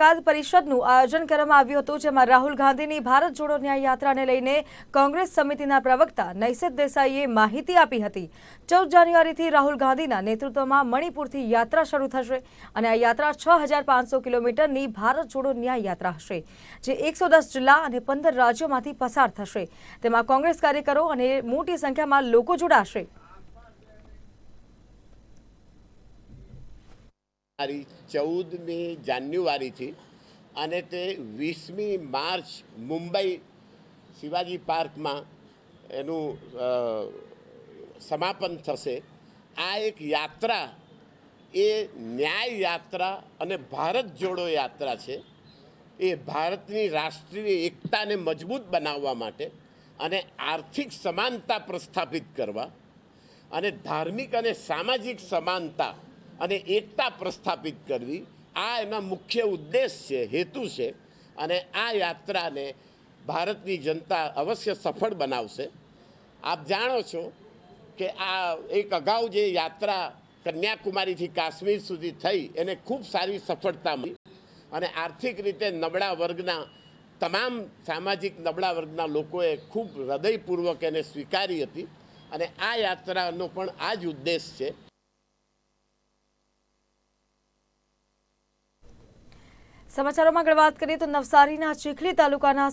પત્રકાર પરિષદનું આયોજન કરવામાં આવ્યું હતું, જેમાં રાહુલ ગાંધીની ભારત જોડો ન્યાય યાત્રાને લઈને કોંગ્રેસ સમિતિના પ્રવક્તા નૈસદ દેસાઈએ માહિતી આપી હતી. ચૌદ જાન્યુઆરીથી રાહુલ ગાંધીના નેતૃત્વમાં મણિપુરથી યાત્રા શરૂ થશે અને આ યાત્રા છ હજાર પાંચસો કિલોમીટરની ભારત જોડો ન્યાય યાત્રા હશે, જે એકસો દસ જિલ્લા અને પંદર રાજ્યોમાંથી પસાર થશે. તેમાં કોંગ્રેસ કાર્યકરો અને મોટી સંખ્યામાં લોકો જોડાશે. તારીખ ચૌદમી જાન્યુઆરીથી અને તે વીસમી માર્ચ મુંબઈ શિવાજી પાર્કમાં એનું સમાપન થશે. આ એક યાત્રા, એ ન્યાય યાત્રા અને ભારત જોડો યાત્રા છે. એ ભારતની રાષ્ટ્રીય એકતાને મજબૂત બનાવવા માટે અને આર્થિક સમાનતા પ્રસ્થાપિત કરવા અને ધાર્મિક અને સામાજિક સમાનતા અને એકતા પ્રસ્થાપિત કરવી. આ એના મુખ્ય ઉદ્દેશ છે, હેતુ છે અને આ યાત્રાને ભારતની જનતા અવશ્ય સફળ બનાવશે. આપ જાણો છો કે આ એક અગાઉ જે યાત્રા કન્યાકુમારીથી કાશ્મીર સુધી થઈ, એને ખૂબ સારી સફળતા મળી. અને આર્થિક રીતે નબળા વર્ગના, તમામ સામાજિક નબળા વર્ગના લોકોએ ખૂબ હૃદયપૂર્વક એને સ્વીકારી હતી. અને આ યાત્રાનો પણ આ જ ઉદ્દેશ છે સમાચારોમાં આગળ વાત કરીએ તો નવસારીના ચીખલી તાલુકાના